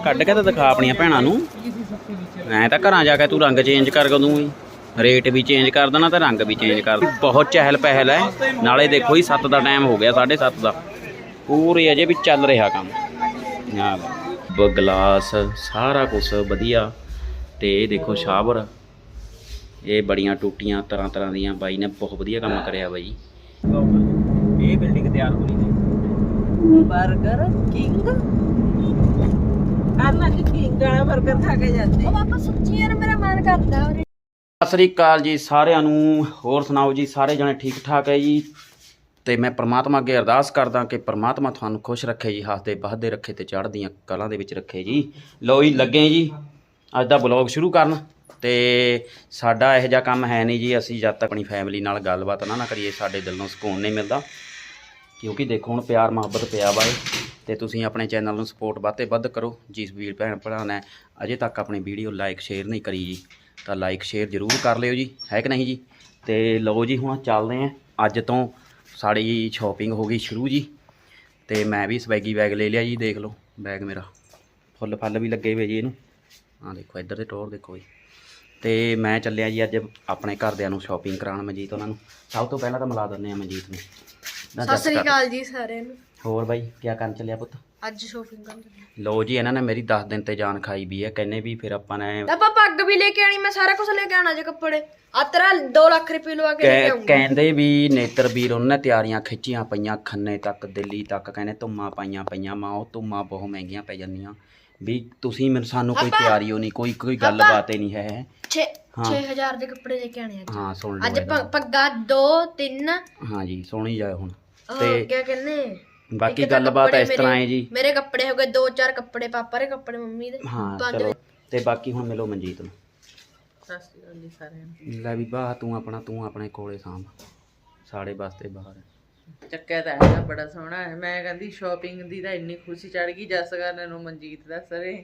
ਕੱਢ ਕੇ ਤਾਂ ਦਿਖਾ ਆਪਣੀਆਂ ਭੈਣਾਂ ਨੂੰ। ਐ ਤਾਂ ਘਰਾਂ ਜਾ ਕੇ ਤੂੰ ਰੰਗ ਚੇਂਜ ਕਰ ਦੂੰਗੀ ਰੇਟ ਵੀ ਚੇਂਜ ਕਰ ਦੇਣਾ ਤੇ ਰੰਗ ਵੀ ਚੇਂਜ ਕਰ। ਬਹੁਤ ਚਹਿਲ ਪਹਿਲ ਹੈ। ਨਾਲੇ ਦੇਖੋ ਜੀ 7 ਦਾ ਟਾਈਮ ਹੋ ਗਿਆ 7:30 ਦਾ। ਪੂਰੇ ਅਜੇ ਵੀ ਚੱਲ ਰਿਹਾ ਕੰਮ। ਆ ਗਲਾਸ ਸਾਰਾ ਕੁਝ ਵਧੀਆ। ਤੇ ਇਹ ਦੇਖੋ ਸ਼ਾਵਰ ਇਹ ਬੜੀਆਂ ਟੂਟੀਆਂ ਤਰ੍ਹਾਂ ਤਰ੍ਹਾਂ ਦੀਆਂ ਬਾਈ ਨੇ ਬਹੁਤ ਵਧੀਆ ਕੰਮ ਕਰਿਆ ਬਾਈ। ਇਹ ਬਿਲਡਿੰਗ ਤਿਆਰ ਹੋਣੀ ਹੈ 버ਗਰ ਕਿੰਗ ਆਨਾ ਜੀ ਕਿੰਗ ਵਾਲਾ 버ਗਰ ਖਾ ਕੇ ਜਾਂਦੇ। ਉਹ ਪਾਪਾ ਸੱਚੀ ਯਾਰ ਮੇਰਾ ਮਨ ਕਰਦਾ ਔਰ ਸਤਿ ਸ੍ਰੀ ਅਕਾਲ ਜੀ ਸਾਰਿਆਂ ਨੂੰ ਹੋਰ ਸੁਣਾਓ ਜੀ ਸਾਰੇ ਜਣੇ ਠੀਕ ਠਾਕ ਹੈ ਜੀ? ਤੇ ਮੈਂ ਪ੍ਰਮਾਤਮਾ ਅੱਗੇ ਅਰਦਾਸ ਕਰਦਾ ਕਿ ਪ੍ਰਮਾਤਮਾ ਤੁਹਾਨੂੰ ਖੁਸ਼ ਰੱਖੇ ਜੀ ਹੱਸਦੇ ਬਹਦੇ ਰੱਖੇ ਤੇ ਚੜ੍ਹਦੀਆਂ ਕਲਾਂ ਦੇ ਵਿੱਚ ਰੱਖੇ ਜੀ। ਲਓ ਜੀ ਲੱਗੇ ਜੀ ਅੱਜ ਦਾ ਬਲੌਗ ਸ਼ੁਰੂ ਕਰਨ। ਤੇ ਸਾਡਾ ਇਹੋ ਜਿਹਾ ਕੰਮ ਹੈ ਨਹੀਂ ਜੀ ਅਸੀਂ ਜਦ ਤੱਕ ਆਪਣੀ ਫੈਮਿਲੀ ਨਾਲ ਗੱਲਬਾਤ ਨਾ ਨਾ ਕਰੀਏ ਸਾਡੇ ਦਿਲ ਨੂੰ ਸਕੂਨ ਨਹੀਂ ਮਿਲਦਾ। ਕਿਉਂਕਿ ਦੇਖੋ ਹੁਣ ਪਿਆਰ ਮੁਹੱਬਤ ਪਿਆ ਵਾ ਏ ਤੇ ਤੁਸੀਂ ਆਪਣੇ ਚੈਨਲ ਨੂੰ ਸਪੋਰਟ ਵੱਧ ਤੇ ਵੱਧ ਕਰੋ। ਜਿਸ ਵੀਰ ਭੈਣ ਭਰਾ ਨੇ ਅਜੇ ਤੱਕ ਆਪਣੀ ਵੀਡੀਓ ਲਾਈਕ ਸ਼ੇਅਰ ਨਹੀਂ ਕਰੀ ਜੀ, ਤਾਂ ਲਾਈਕ ਸ਼ੇਅਰ ਜ਼ਰੂਰ ਕਰ ਲਿਓ ਜੀ। ਹੈ ਕਿ ਨਹੀਂ ਜੀ? ਤੇ ਲਓ ਜੀ, ਹੁਣ ਚੱਲਦੇ ਆਂ ਅੱਜ ਤੋਂ ਸਾਡੀ ਸ਼ਾਪਿੰਗ ਹੋ ਗਈ ਸ਼ੁਰੂ ਜੀ। ਤੇ ਮੈਂ ਵੀ ਸਵੈਗੀ ਬੈਗ ਲੈ ਲਿਆ ਜੀ, ਦੇਖ ਲਓ। ਬੈਗ ਮੇਰਾ ਫੁੱਲ ਫੱਲ ਵੀ ਲੱਗੇ ਹੋਏ ਜੀ ਇਹਨੂੰ। ਆਹ ਦੇਖੋ, ਇੱਧਰ ਦੇ ਟੋਰ ਦੇਖੋ ਜੀ। ਤੇ ਮੈਂ ਚੱਲਿਆ ਜੀ ਅੱਜ ਆਪਣੇ ਘਰਦਿਆਂ ਨੂੰ ਸ਼ਾਪਿੰਗ ਕਰਾਉਣ ਮਨਜੀਤ ਉਹਨਾਂ ਨੂੰ। ਸਭ ਤੋਂ ਪਹਿਲਾਂ ਤਾਂ ਮਿਲਾ ਦਿੰਦੇ ਆ ਮਨਜੀਤ ਨੂੰ। ਨਾ ਸਤਿ ਸ੍ਰੀ। ਅਕਾਲ ਜੀ ਸਾਰਿਆਂ ਨੂੰ। ਹੋਰ ਬਾਈ ਕੀ ਕਰਨ ਚੱਲਿਆ ਪੁੱਤ? ਅੱਜ ਸ਼ੋਪਿੰਗ ਕਰਨ ਚੱਲੇ ਲਓ ਜੀ ਇਹਨਾਂ ਨੇ ਮੇਰੀ 10 ਦਿਨ ਤੇ ਜਾਨ ਖਾਈ ਵੀ ਹੈ ਕਹਿੰਨੇ ਵੀ ਫਿਰ ਆਪਾਂ ਨੇ ਤਾਂ ਪਾਪਾ ਅੱਗ ਵੀ ਲੈ ਕੇ ਆਣੀ ਮੈਂ ਸਾਰਾ ਕੁਝ ਲੈ ਕੇ ਆਣਾ ਜੇ ਕੱਪੜੇ। ਆ ਤੇਰਾ 2 ਲੱਖ ਰੁਪਏ ਲਵਾ ਕੇ ਲੈ ਕੇ ਕਹਿ- ਆਉਂਗਾ ਕਹਿੰਦੇ ਵੀ ਨੇਤਰ ਵੀਰ ਉਹਨਾਂ ਨੇ ਤਿਆਰੀਆਂ ਖਿੱਚੀਆਂ ਪਈਆਂ ਖੰਨੇ ਤੱਕ ਦਿੱਲੀ ਤੱਕ ਕਹਿੰਦੇ ਧੁੰਮਾਂ ਪਾਈਆਂ ਪਈਆਂ ਮਾਂ ਉਹ ਧੁੰਮਾਂ ਬਹੁਤ ਮਹਿੰਗੀਆਂ ਪੈ ਜਾਂਦੀਆਂ। ਵੀ ਤੁਸੀਂ ਮੈਨੂੰ ਸਾਨੂੰ ਕੋਈ ਤਿਆਰੀ ਹੋ ਨਹੀਂ ਕੋਈ ਕੋਈ ਗੱਲਬਾਤ ਹੀ ਨਹੀਂ ਹੈ। 6 ਹਾਂ। 6000 ਦੇ ਕੱਪੜੇ ਲੈ ਕੇ ਆਣੇ ਅੱਜ। ਹਾਂ ਸੁਣ ਅੱਜ ਲਓ ਪ- ਪੱਗਾ 2 3 ਹਾਂ ਜੀ ਸੁਣੀ ਜਾਏ ਹੁਣ। ਤੇ ਕੀ ਕਹਿੰਦੇ? ਬਾਕੀ ਗੱਲਬਾਤ ਇਸ ਤਰ੍ਹਾਂ ਹੈ ਜੀ। ਮੇਰੇ ਕੱਪੜੇ ਹੋ ਗਏ 2-4 ਕੱਪੜੇ ਪਾਪਾ ਦੇ ਕੱਪੜੇ ਮੰਮੀ ਦੇ। ਹਾਂ ਚਲੋ। ਤੇ ਬਾਕੀ ਹੁਣ ਮਿਲੋ ਮਨਜੀਤ ਨੂੰ। ਸਤਿ ਸ਼੍ਰੀ ਅਕਾਲ ਜੀ ਸਾਰਿਆਂ ਨੂੰ। ਲੈ ਵੀ ਬਾਹ ਤੂੰ ਆਪਣਾ ਤੂੰ ਆਪਣੇ ਕੋਲੇ ਸਾਂਭ। ਸਾਡੇ ਵਾਸਤੇ ਬਾਹਰ। ਚੱਕਿਆ ਤਾਂ ਹੈਗਾ, ਬੜਾ ਸੋਹਣਾ ਹੈ। ਮੈਂ ਕਹਿੰਦੀ ਸ਼ਾਪਿੰਗ ਦੀ ਤਾਂ ਇੰਨੀ ਖੁਸ਼ੀ ਚੜ ਗਈ, ਜਸ ਕਰਨ ਨੂੰ ਮਨਜੀਤ ਦਾ ਸਰੇ।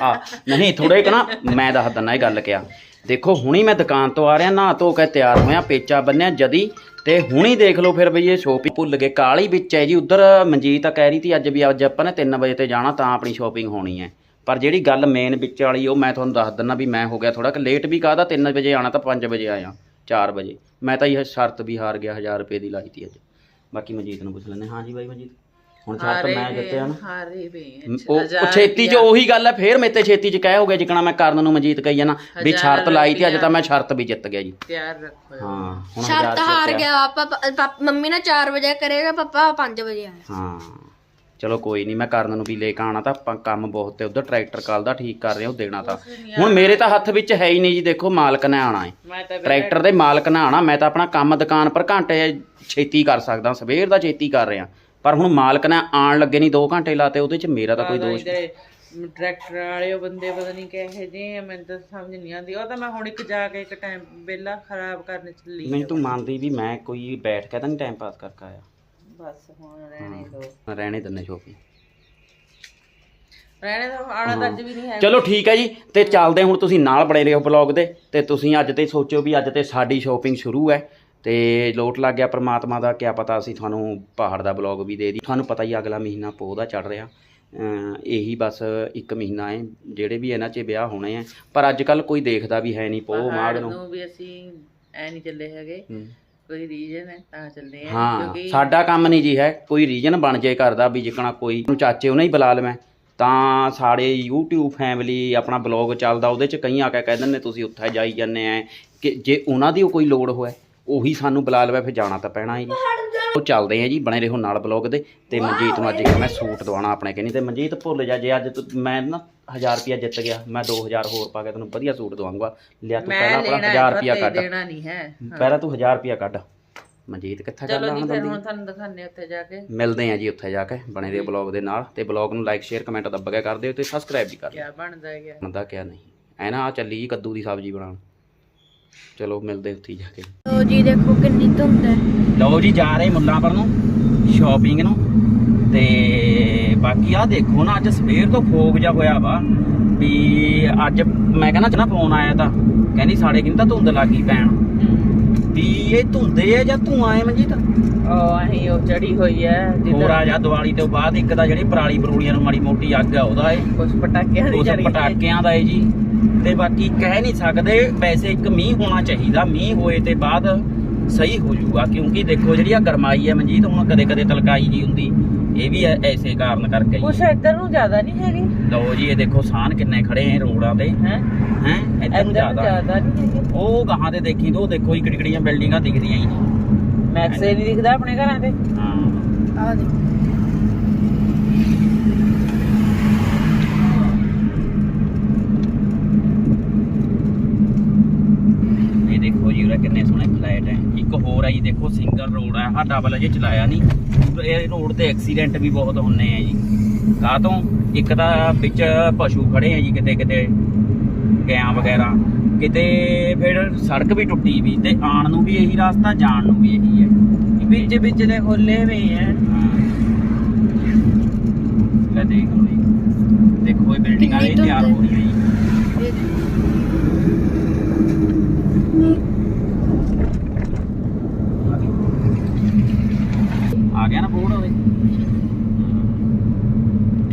ਆ ਨਹੀਂ ਥੋੜੇ ਕਿ ਨਾ, ਮੈਂ ਦੱਸ ਦਿੰਦਾ ਇਹ ਗੱਲ ਕਿਆ। ਦੇਖੋ, ਹੁਣੀ ਮੈਂ ਦੁਕਾਨ ਤੋਂ ਆ ਰਿਹਾ ਨਾ ਧੋ ਕੇ ਤਿਆਰ ਹੋਇਆ, ਪੇਚਾ ਬੰਨਿਆ ਜਦੀ, ਤੇ ਹੁਣੀ ਦੇਖ ਲਓ ਫਿਰ ਬਈ ਇਹ ਸ਼ੋਪਿੰਗ ਭੁੱਲ ਗਏ। ਕਾਲੀ ਵਿੱਚ ਹੈ ਜੀ, ਉਧਰ ਮਨਜੀਤ ਤਾਂ ਕਹਿ ਰਹੀ ਸੀ, ਅੱਜ ਵੀ ਅੱਜ ਆਪਾਂ ਨੇ 3 ਵਜੇ ਤੇ ਜਾਣਾ, ਤਾਂ ਆਪਣੀ ਸ਼ੋਪਿੰਗ ਹੋਣੀ ਹੈ। ਪਰ ਜਿਹੜੀ ਗੱਲ ਮੇਨ ਵਿੱਚ ਵਾਲੀ, ਉਹ ਮੈਂ ਤੁਹਾਨੂੰ ਦੱਸ ਦਿੰਦਾ ਵੀ ਮੈਂ ਹੋ ਗਿਆ ਥੋੜਾ ਕਿ ਲੇਟ ਵੀ ਕਾਹਦਾ 3 ਵਜੇ ਆਣਾ ਤਾਂ 5 ਵਜੇ ਆਇਆ 4 ਵਜੇ। ਮੈਂ ਤਾਂ ਇਹ ਸ਼ਰਤ ਵੀ ਹਾਰ ਗਿਆ 1000 ਰੁਪਏ ਦੀ ਲਾਈ ਤੀ ਅੱਜ। ਬਾਕੀ ਮਨਜੀਤ ਨੂੰ ਪੁੱਛ ਲੈਂਦੇ ਹਾਂ। ਜੀ ਬਾਈ ਮਨਜੀਤ ਹੁਣ ਸ਼ਰਤ ਮੈਂ ਜਿੱਤਿਆ ਨਾ। ਹਾਰੇ ਵੇ ਉਹ ਛੇਤੀ ਚ ਉਹੀ ਗੱਲ ਹੈ ਫੇਰ ਮੇਤੇ ਛੇਤੀ ਚ ਕਹਿ ਹੋ ਗਿਆ ਜਿਕਣਾ ਮੈਂ ਕਰਨ ਨੂੰ ਮਨਜੀਤ ਕਹੀ ਜਾਣਾ ਵੀ ਸ਼ਰਤ ਲਾਈ ਤੇ ਅੱਜ ਤਾਂ ਮੈਂ ਸ਼ਰਤ ਵੀ ਜਿੱਤ ਗਿਆ ਜੀ। ਤਿਆਰ ਰੱਖੋ। ਹਾਂ ਹੁਣ ਸ਼ਰਤ ਹਾਰ। ਗਿਆ ਪਾਪਾ ਮੰਮੀ ਨੇ 4 ਵਜੇ ਕਰੇਗਾ ਪਾਪਾ 5 ਵਜੇ ਹਾਂ। ਚਲੋ ਕੋਈ ਨਹੀਂ ਮੈਂ ਕਰਨ ਨੂੰ ਵੀ ਲੈ ਕੇ ਆਣਾ ਤਾਂ ਆਪਾਂ ਕੰਮ ਬਹੁਤ ਤੇ ਉਧਰ ਟਰੈਕਟਰ ਕੱਲ ਦਾ ਠੀਕ ਕਰ ਰਹੇ ਉਹ ਦੇਣਾ ਤਾਂ। ਹੁਣ ਮੇਰੇ ਤਾਂ ਹੱਥ ਵਿੱਚ ਹੈ ਹੀ ਨਹੀਂ ਜੀ ਦੇਖੋ ਮਾਲਕ ਨੇ ਆਣਾ ਹੈ। ਟਰੈਕਟਰ ਦੇ ਮਾਲਕ ਨੇ ਆਣਾ ਮੈਂ ਤਾਂ ਆਪਣਾ ਕੰਮ ਦੁਕਾਨ ਪਰ ਘੰਟੇ ਛੇਤੀ ਕਰ ਸਕਦਾ ਸਵੇਰ ਦਾ ਛੇਤੀ ਕਰ ਰਿਹਾ। ਪਰ ਹੁਣ ਮਾਲਕ ਨੇ ਆਣ ਲੱਗੇ ਨਹੀਂ 2 ਘੰਟੇ ਲਾਤੇ ਉਹਦੇ ਚ ਮੇਰਾ ਤਾਂ ਕੋਈ ਦੋਸ਼ ਨਹੀਂ। ਟਰੈਕਟਰ ਵਾਲੇ ਉਹ ਬੰਦੇ ਪਤਾ ਨਹੀਂ ਕਿਹੇ ਜੇ ਆ, ਮੈਨੂੰ ਤਾਂ ਸਮਝ ਨਹੀਂ ਆਉਂਦੀ। ਉਹ ਤਾਂ ਮੈਂ ਹੁਣ ਇੱਕ ਜਾ ਕੇ ਇੱਕ ਟਾਈਮ ਵਿਹਲਾ ਖਰਾਬ ਕਰਨ ਚੱਲੀ ਮੈਨੂੰ ਤੂੰ ਮੰਨਦੀ ਵੀ ਮੈਂ ਕੋਈ ਬੈਠ ਕੇ ਤਾਂ ਨਹੀਂ ਟਾਈਮ ਪਾਸ ਕਰਕੇ ਆਇਆ। ਬਸ ਹੁਣ ਰਹਿਣੇ ਦੋ। ਰਹਿਣੇ ਦਿੰਨੇ ਸ਼ੋਪਿੰਗ ਰਹਿਣੇ ਦਾ ਆਣਾ ਤਾਂ ਅੱਜ ਵੀ ਨਹੀਂ ਹੈ ਚਲੋ ਠੀਕ ਹੈ ਜੀ ਤੇ ਚੱਲਦੇ ਹੁਣ ਤੁਸੀਂ ਨਾਲ ਬੜੇ ਰਹੋ ਬਲੌਗ ਦੇ ਤੇ ਤੁਸੀਂ ਅੱਜ ਤੇ ਸੋਚੋ ਵੀ ਅੱਜ ਤੇ ਸਾਡੀ ਸ਼ੋਪਿੰਗ ਸ਼ੁਰੂ ਹੈ ਤੇ ਲੋਟ ਲੱਗ ਗਿਆ ਪ੍ਰਮਾਤਮਾ ਦਾ ਕਿਆ ਪਤਾ ਅਸੀਂ ਤੁਹਾਨੂੰ ਪਹਾੜ ਦਾ ਬਲੌਗ ਵੀ ਦੇ ਦੀ ਤੁਹਾਨੂੰ ਪਤਾ ਹੀ ਅਗਲਾ ਮਹੀਨਾ ਪੋਹ ਦਾ ਚੜ ਰਿਹਾ। ਅਮ ਇਹੀ ਬਸ ਇੱਕ ਮਹੀਨਾ ਹੈ ਜਿਹੜੇ ਵੀ ਇਹਨਾਂ 'ਚ ਵਿਆਹ ਹੋਣੇ ਆ। ਪਰ ਅੱਜ ਕੱਲ ਕੋਈ ਦੇਖਦਾ ਵੀ ਹੈ ਨਹੀਂ ਪੋਹ ਮਾਘ ਪਹਾੜ ਨੂੰ। ਨੂੰ ਵੀ ਅਸੀਂ ਐ ਨਹੀਂ ਚੱਲੇ ਹੈਗੇ। ਹੂੰ। ਕੋਈ ਰੀਜਨ ਹੈ ਤਾਂ ਚੱਲੇ ਆ ਹਾਂ ਕਿਉਂਕਿ ਸਾਡਾ ਕੰਮ ਨਹੀਂ ਜੀ ਹੈ ਕੋਈ ਰੀਜਨ ਬਣ ਜੇ ਕਰਦਾ ਵੀ ਜਿਕਣਾ ਕੋਈ ਨੂੰ ਚਾਚੇ ਉਹਨਾਂ ਹੀ ਬੁਲਾ ਲਵਾਂ। ਤਾਂ ਸਾਡੇ YouTube ਫੈਮਿਲੀ ਆਪਣਾ ਬਲੌਗ ਚੱਲਦਾ ਉਹਦੇ ਚ ਕਈ ਆ ਕੇ ਕਹਿ ਦਿੰਦੇ ਤੁਸੀਂ ਉੱਥੇ ਜਾਈ ਜਾਂਦੇ ਆ ਕਿ ਜੇ ਉਹਨਾਂ ਦੀ ਕੋਈ ਲੋੜ ਹੋਵੇ ਉਹੀ ਸਾਨੂੰ ਬੁਲਾ ਲਵੇ ਫਿਰ ਜਾਣਾ ਤਾਂ ਪੈਣਾ ਹੀ। ਜੀ ਉਹ ਚੱਲਦੇ ਆ ਜੀ ਬਣੇ ਰਹੋ ਨਾਲ ਬਲੌਗ ਦੇ। ਤੇ ਮਨਜੀਤ ਨੂੰ ਅੱਜ ਕਿਹਾ ਮੈਂ ਸੂਟ ਦਵਾਉਣਾ ਆਪਣੇ ਕਹਿੰਦੀ ਤੇ ਮਨਜੀਤ ਭੁੱਲ ਜਾ ਜੇ ਅੱਜ ਤੂੰ ਮੈਂ ਨਾ 1000 ਰੁਪਿਆ ਜਿੱਤ ਗਿਆ ਮੈਂ 2000 ਹੋਰ ਪਾ ਕੇ ਤੈਨੂੰ ਵਧੀਆ ਸੂਟ ਦਵਾਉਂਗਾ ਲਿਆ ਤੂੰ ਪਹਿਲਾਂ ਆਪਣਾ 1000 ਹੈ ਰੁਪਿਆ ਕੱਢ। ਦੇਣਾ ਨਹੀਂ ਹੈ। ਪਹਿਲਾਂ ਤੂੰ 1000 ਰੁਪਿਆ ਕੱਢ। ਮਨਜੀਤ ਕਿੱਥੇ ਚਲੋ ਜੀ ਹੁਣ ਫਿਰ ਬੰਦੀ ਹੁਣ ਤੁਹਾਨੂੰ ਦਿਖਾਣੇ ਉੱਥੇ ਜਾ ਕੇ। ਮਿਲਦੇ ਆ ਜੀ ਉੱਥੇ ਜਾ ਕੇ ਬਣੇ ਦੇ ਬਲੌਗ ਦੇ ਨਾਲ। ਤੇ ਬਲੌਗ ਨੂੰ ਲਾਈਕ ਸ਼ੇਅਰ ਕਮੈਂਟ ਦੱਬ ਕੇ ਕਰ ਦਿਓ ਤੇ ਸਬਸਕ੍ਰਾਈਬ ਵੀ ਕਰ ਦਿਓ। ਕਿਆ ਬਣਦਾ ਹੈ ਬਣਦਾ ਕਿਆ ਨਹੀਂ। ਐ ਨਾ ਆ ਚੱਲੀ ਜੀ ਕੱਦੂ ਦੀ ਸਬਜ਼ੀ ਬਣਾਉਣ। ਚਲੋ ਮਿਲਦੇ ਉੱਥੇ ਜਾ ਕੇ। ਲੋ ਜੀ ਦੇਖੋ ਕਿੰਨੀ ਧੁੰਦ ਹੈ। ਲਓ ਜੀ ਜਾ ਰਹੇ ਮੁੱਲਾਂ ਪਰ ਨੂੰ ਸ਼ਾਪਿੰਗ ਨੂੰ। ਤੇ ਬਾਕੀ ਆ ਦੇਖੋ ਨਾ ਅੱਜ ਸਵੇਰ ਤੋਂ ਫੋਗ ਜਾ ਹੋਇਆ ਵਾ ਵੀ ਅੱਜ ਮੈਂ ਕਹਿੰਦਾ ਨਾ ਫੋਨ ਆਇਆ ਤਾਂ ਕਹਿੰਦੀ ਸਾਡੇ ਕਿੰਨੀ ਤਾਂ ਧੁੰਦ ਲੱਗੀ ਪੈਣ ਵੀ ਇਹ ਧੁੰਦੇ ਆ ਜਾਂ ਧੂਆਂ ਹੈ ਮਨਜੀਤ? ਅਹੀਂ ਉਹ ਚੜੀ ਹੋਈ ਹੈ ਹੋਰ ਆ ਜਾ ਦੀਵਾਲੀ ਤੋਂ ਬਾਅਦ ਇੱਕ ਤਾਂ ਜਿਹੜੀ ਪਰਾਲੀ ਪਰੂਲੀਆਂ ਨੂੰ ਮਾੜੀ ਮੋਟੀ ਅੱਗ ਆ ਉਹਦਾ ਏ ਕੁਝ ਪਟਾਕਿਆਂ ਦੀ ਚੜੀ ਪਟਾਕਿਆਂ ਦਾ ਏ ਜੀ। ਤੇ ਬਾਕੀ ਕਹਿ ਨਹੀਂ ਸਕਦੇ ਵੈਸੇ ਇੱਕ ਮੀਂਹ ਹੋਣਾ ਚਾਹੀਦਾ। ਮੀਂਹ ਹੋਏ ਤੇ ਬਾਅਦ ਸਹੀ ਹੋ ਜਾਊਗਾ ਕਿਉਂਕਿ ਦੇਖੋ ਜਿਹੜੀ ਆ ਗਰਮਾਈ ਹੈ ਮਨਜੀਤ ਹੁਣ ਕਦੇ ਕਦੇ ਤਲਕਾਈ ਜੀ ਹੁੰਦੀ ਇਹ ਵੀ ਐ- ਐਸੇ ਕਾਰਨ ਕਰਕੇ ਕੁਛ ਹੀ ਇੱਧਰ ਨੂੰ ਜ਼ਿਆਦਾ ਨਹੀਂ ਹੈਗੀ? ਲਓ ਜੀ ਇਹ ਦੇਖੋ ਸਾਨ ਕਿੰਨੇ ਖੜੇ ਐ ਰੋਡਾਂ ਤੇ। ਹੈ? ਹੈ? ਇੱਧਰ ਨੂੰ ਜ਼ਿਆਦਾ। ਜ਼ਿਆਦਾ ਨਹੀਂ ਹੈਗੀ। ਉਹ ਗਾਹਾਂ ਤੇ ਦੇਖੀ ਤੋ ਦੇਖੋ ਇਕੜੀ ਇਕੜੀਆਂ ਬਿਲਡਿੰਗਾਂ ਦਿਖਦੀਆਂ ਹੀ ਨਹੀਂ। ਮੈਕਸੇ ਨਹੀਂ ਦਿਖਦਾ ਆਪਣੇ ਘਰਾਂ ਤੇ? ਹਾਂ। ਆ ਦੇ ਇਹ ਦੇਖੋ ਜੀ ਉਹਦਾ ਕਿੰਨੇ ਸੋਹਣੇ ਫਲੈਟ ਹੈ ਜੀ ਦੇਖੋ ਸਿੰਗਲ ਰੋਡ ਹੈ ਆਹ ਡਬਲ ਅਜੇ ਚਲਾਇਆ ਨਹੀਂ। ਇਹ ਰੋਡ ਤੇ ਐਕਸੀਡੈਂਟ ਵੀ ਬਹੁਤ ਹੁੰਨੇ ਆ ਜੀ। ਕਾਹ ਤੋਂ? ਇੱਕ ਤਾਂ ਵਿੱਚ ਪਸ਼ੂ ਖੜੇ ਆ ਜੀ ਕਿਤੇ ਕਿਤੇ ਗਾਂ ਵਗੈਰਾ। ਕਿਤੇ ਫਿਰ ਸੜਕ ਵੀ ਟੁੱਟੀ ਵੀ ਤੇ ਆਉਣ ਨੂੰ ਵੀ ਇਹੀ ਰਸਤਾ ਜਾਣ ਨੂੰ ਵੀ ਇਹੀ ਹੈ ਵਿੱਚ ਵਿੱਚ ਦੇ ਖੋਲੇ ਵੀ ਹੈ ਲੈ ਦੇਖ ਲਓ ਜੀ। ਦੇਖੋ ਇਹ ਬਿਲਡਿੰਗਾਂ ਇਹ ਤਿਆਰ ਹੋ ਰਹੀਆਂ ਜੀ ਇਹ ਦੇ। ਆ ਗਿਆ ਨਾ ਬੋਰਡ ਉਹਦੇ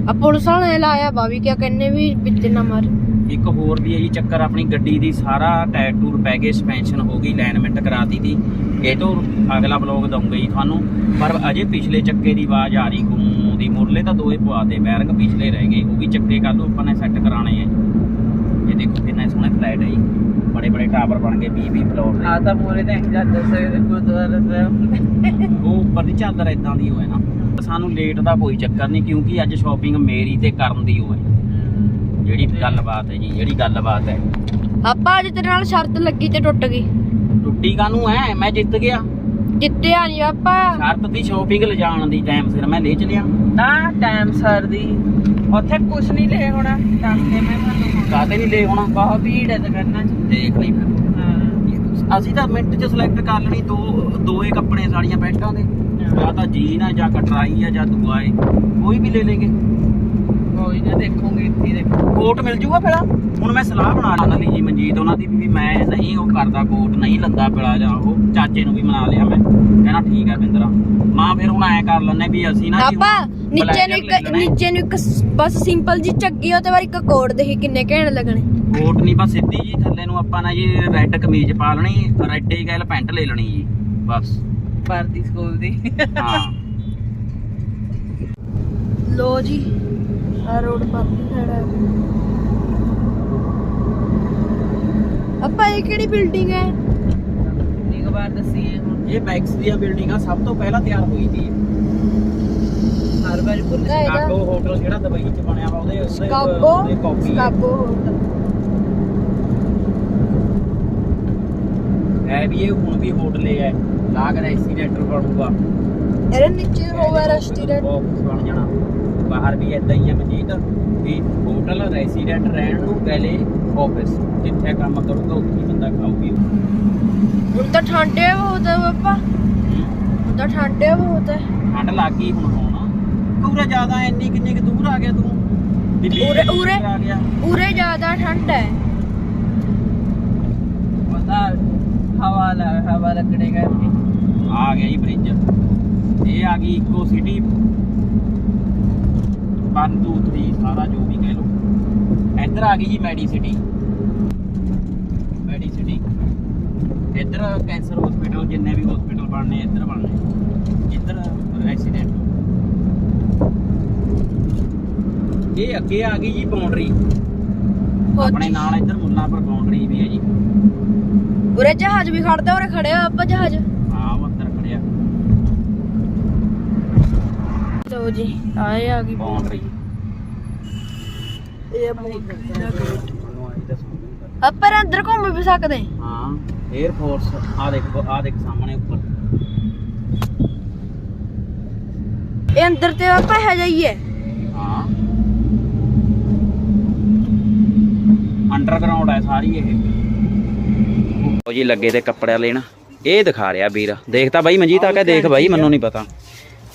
ਆ ਪੁਲਿਸ ਵਾਲੇ ਲਾਇਆ ਬਾਵੀ ਕਿਆ ਕਹਿੰਨੇ ਵੀ ਵਿੱਚ ਨਾ ਮਾਰ। ਇੱਕ ਹੋਰ ਵੀ ਹੈ ਜੀ ਚੱਕਰ ਆਪਣੀ ਗੱਡੀ ਦੀ ਸਾਰਾ ਟਾਇਰ ਟੂਰ ਪੈ ਗਏ ਸਸਪੈਂਸ਼ਨ ਹੋ ਗਈ ਅਲਾਈਨਮੈਂਟ ਕਰਾਤੀ ਤੀ ਇਹ ਤੋਂ ਅਗਲਾ ਬਲੌਗ ਦਊਂਗਾ ਜੀ ਤੁਹਾਨੂੰ। ਪਰ ਅਜੇ ਪਿਛਲੇ ਚੱਕੇ ਦੀ ਆਵਾਜ਼ ਆ ਰਹੀ ਗੂੰ ਦੀ। ਮੁਰਲੇ ਤਾਂ ਦੋਏ ਪਵਾਤੇ ਬੈਰੰਗ ਪਿਛਲੇ ਰਹਿ ਗਏ। ਉਹ ਵੀ ਚੱਕੇ ਕੱਲ ਆਪਾਂ ਨੇ ਸੈੱਟ ਕਰਾਣੇ ਆ। ਇਹ ਦੇਖੋ ਕਿੰਨਾ ਸੋਹਣਾ ਫਲੈਟ ਹੈ ਜੀ। ਬੜੇ ਬੜੇ ਟਾਵਰ ਬਣ ਗਏ 20 20 ਫਲੋਰ ਆ ਦੇ ਤਾਂ ਮੋਰੇ ਤੇ ਅਸੀਂ ਜਾਂਦੇ ਸਕਦੇ ਗੁਰਦੁਆਰਾ ਸਾਹਿਬ। ਉਹ ਉੱਪਰ ਦੀ ਚਾਦਰ ਇਦਾਂ ਦੀ ਹੋਏ ਨਾ। ਸਾਨੂੰ ਲੇਟ ਦਾ ਕੋਈ ਚੱਕਰ ਨਹੀਂ ਕਿਉਂਕਿ ਅੱਜ ਸ਼ਾਪਿੰਗ ਮੇਰੀ ਤੇ ਕਰਨ ਦੀ ਹੋਏ। ਜਿਹੜੀ ਗੱਲਬਾਤ ਹੈ ਜੀ ਜਿਹੜੀ ਗੱਲਬਾਤ ਹੈ। ਆਪਾਂ ਅੱਜ ਤੇਰੇ ਨਾਲ ਸ਼ਰਤ ਲੱਗੀ ਤੇ ਟੁੱਟ ਗਈ। ਟੁੱਟੀ ਕਾਨੂੰ ਹੈ ਮੈਂ ਜਿੱਤ ਗਿਆ। ਜਿੱਤਿਆ ਨਹੀਂ ਆਪਾਂ ਸ਼ਰਤ ਦੀ ਸ਼ਾਪਿੰਗ ਲਿਜਾਣ ਦੀ ਟਾਈਮ ਸਿਰ ਮੈਂ ਲੈ ਚਲਿਆ। ਨਾ ਟਾਈਮ ਸਰ ਦੀ। ਉੱਥੇ ਕੁਛ ਨਹੀਂ ਲੈ ਹੋਣਾ। ਦੱਸਦੇ ਮੈਂ ਤੁਹਾਨੂੰ ਕਾਤੇ ਨਹੀਂ ਲੈ ਹੋਣਾ? ਬਹੁਤ ਭੀੜ ਹੈ ਦੁਕਾਨਾਂ 'ਚ ਦੇਖ ਲਈ ਫਿਰ। ਅਸੀਂ ਤਾਂ ਮਿੰਟ 'ਚ ਸਿਲੈਕਟ ਕਰ ਲੈਣੀ ਦੋ ਦੋਏ ਕੱਪੜੇ ਸਾੜੀਆਂ ਪੈਂਟਾਂ ਦੇ। ਜਾਂ ਤਾਂ ਜੀਨ ਆ ਜਾਂ ਕਟਰਾਈ ਆ ਜਾਂ ਦੂਆ ਏ। ਕੋਈ ਵੀ ਲੈ ਲੇਗੇ ਕੋਈ ਨਾ ਦੇਖੋਗੇ ਇੱਥੇ ਦੇਖੋ ਕੋਟ ਮਿਲ ਜੂਗਾ ਫਿਰ ਹੁਣ ਮੈਂ ਸਲਾਹ ਬਣਾ ਲੈਣ ਲਈ ਜੀ ਮਨਜੀਤ ਉਹਨਾਂ ਦੀ ਵੀ ਮੈਂ ਨਹੀਂ ਉਹ ਕਰਦਾ ਕੋਟ ਨਹੀਂ ਲੰਦਾ ਪਿਲਾ ਜਾਂ ਉਹ ਚਾਚੇ ਨੂੰ ਵੀ ਮਨਾ ਲਿਆ ਮੈਂ। ਕਹਿੰਦਾ ਠੀਕ ਆ ਬਿੰਦਰਾ। ਮਾਂ ਫਿਰ ਹੁਣ ਐ ਕਰ ਲੈਣੇ ਵੀ ਅਸੀਂ ਨਾ ਜੀ ਨੀਚੇ ਨੂੰ ਲੈ ਇੱਕ। ਨੀਚੇ ਨੂੰ ਇੱਕ ਸ- ਬਸ ਸਿੰਪਲ ਜੀ ਚੱਗੀ ਉਹਦੇ ਬਾਅਦ ਇੱਕ ਕੋਡ ਦੇਖੀ ਕਿੰਨੇ ਘੈਂਟ ਲੱਗਣੇ। ਕੋਟ ਨਹੀਂ ਬਸ ਸਿੱਧੀ ਜੀ ਥੱਲੇ ਨੂੰ ਆਪਾਂ ਨਾ ਜੀ ਰੈੱਡ ਕਮੀਜ਼ ਪਾ ਲੈਣੀ ਰੈੱਡ ਹੀ ਗੱਲ ਪੈਂਟ ਲੈ ਲੈਣੀ ਜੀ ਬਸ। ਭਾਰਤੀ ਸਕੂਲ ਦੀ। ਹਾਂ। ਲੋ ਜੀ ਆ ਰੋਡ ਪਰ ਖੜਾ ਆਪਾਂ ਇਹ ਕਿਹੜੀ ਬਿਲਡਿੰਗ ਹੈ? ਇੱਕ ਵਾਰ ਦੱਸੀਏ ਹੁਣ। ਇਹ ਮੈਕਸ ਦੀਆਂ ਬਿਲਡਿੰਗਾਂ ਸਭ ਤੋਂ ਪਹਿਲਾਂ ਤਿਆਰ ਹੋਈ ਸੀ। ਹਰ ਵਾਰ ਭੁੱਲ ਇਹਦਾ- ਸ਼ਿਕਾਗੋ ਹੋਟਲ ਜਿਹੜਾ ਦੁਬਈ 'ਚ ਬਣਿਆ ਵਾ ਉਹਦੇ ਉਹਦੇ ਸਕਾਗੋ ਕਾਪੀ ਹੈ। ਸਕਾਗੋ ਹੈ ਵੀ ਇਹ ਹੁਣ ਵੀ ਹੋਟਲ ਹੈ। ਲਾਗ ਰੈਸੀਡੈਂਟਰ ਬਣੂਗਾ। ਇਹਦੇ ਨੀਚੇ ਹੋਵੇ ਰੈਸਟੋਰੈਂਟ ਬਾਕਸ ਬਣ ਜਾਣਾ। ਬਾਹਰ ਵੀ ਇਦਾਂ ਹੀ ਹੈ ਮਨਜੀਤ ਵੀ ਹੋਟਲ ਰੈਸੀਡੈਂਟ ਰਹਿਣ ਨੂੰ ਪਹਿਲੇ ਆਫਿਸ ਜਿੱਥੇ ਕੰਮ ਕਰੂਗਾ ਉੱਥੇ ਹੀ ਬੰਦਾ ਖਾਊਗੀ। ਹੁਣ ਤਾਂ ਠੰਡੇ ਬਹੁਤ ਹੈ। ਪਾਪਾ ਹੁਣ ਤਾਂ ਠੰਡੇ ਬਹੁਤ। ਹੈ ਠੰਡ ਲੱਗ ਗਈ ਹੁਣ ਹੋਣਾ ਪੂਰਾ ਜ਼ਿਆਦਾ ਇੰਨੀ ਕਿੰਨੀ ਕੁ ਦੂਰ ਆ ਗਿਆ ਤੂੰ? ਵੀ ਵੀਹ ਉਰੇ- ਕਿਲੋਮੀਟਰ ਉਰੇ। ਆ ਗਿਆ। ਉਰੇ ਜ਼ਿਆਦਾ ਠੰਡ ਹੈ। ਪਤਾ ਹਵਾ ਲੱਗ ਹਵਾ ਲੱਗਣੇ ਕਰਕੇ ਆ ਗਿਆ ਜੀ ਬ੍ਰਿਜ ਇਹ ਆ ਗਈ ਇਕੋ ਸਿਟੀ 1 2 3 ਸਾਰਾ ਜੋ ਵੀ ਕਹਿ ਲਓ। ਇੱਧਰ ਆ ਗਈ ਜੀ ਮੈਡੀ ਸਿਟੀ ਮੈਡੀ ਸਿਟੀ ਇੱਧਰ ਕੈਂਸਰ ਹਸਪੀਟਲ ਜਿੰਨੇ ਵੀ ਹਸਪੀਟਲ ਬਣਨੇ ਇੱਧਰ ਬਣਨੇ। ਇੱਧਰ ਰੈਸੀਡੈਂਟ ਇਹ ਅੱਗੇ ਆ ਗਈ ਜੀ ਬਾਉਂਡਰੀ ਆਪਣੇ ਨਾਲ ਇੱਧਰ ਮੁੱਲਾਂਪੁਰ ਬਾਉਂਡਰੀ ਵੀ ਹੈ ਜੀ। ਉਰੇ ਜਹਾਜ਼ ਵੀ ਖੜਦਾ ਉਰੇ ਖੜਿਆ ਆਪਾਂ ਜਹਾਜ਼। ਹਾਂ ਉਹ ਅੰਦਰ ਖੜਿਆ। ਲੋ ਜੀ ਆਏ ਆ ਗਈ ਬਾਉਂਡਰੀ ਇਹ ਆਪਾਂ ਅੰਦਰ ਘੁੰਮ ਵੀ ਸਕਦੇ। ਹਾਂ 에ਅਰ ਫੋਰਸ ਆ ਦੇਖ ਆ ਦੇਖ ਸਾਹਮਣੇ ਉੱਪਰ। ਇਹ ਅੰਦਰ ਤੇ ਆਪਾਂ ਹੈ ਜਾਈਏ ਹਾਂ। ਅੰਡਰਗਰਾਉਂਡ ਹੈ ਸਾਰੀ ਇਹ। ਉਹ ਜੀ ਲੱਗੇ ਤੇ ਕੱਪੜਿਆਂ ਲੈਣ ਇਹ ਦਿਖਾ ਰਿਹਾ ਵੀਰ। ਦੇਖਤਾ ਬਾਈ ਮਨਜੀਤ ਆ ਕੇ ਦੇਖ ਬਾਈ ਮੈਨੂੰ ਨਹੀਂ ਪਤਾ।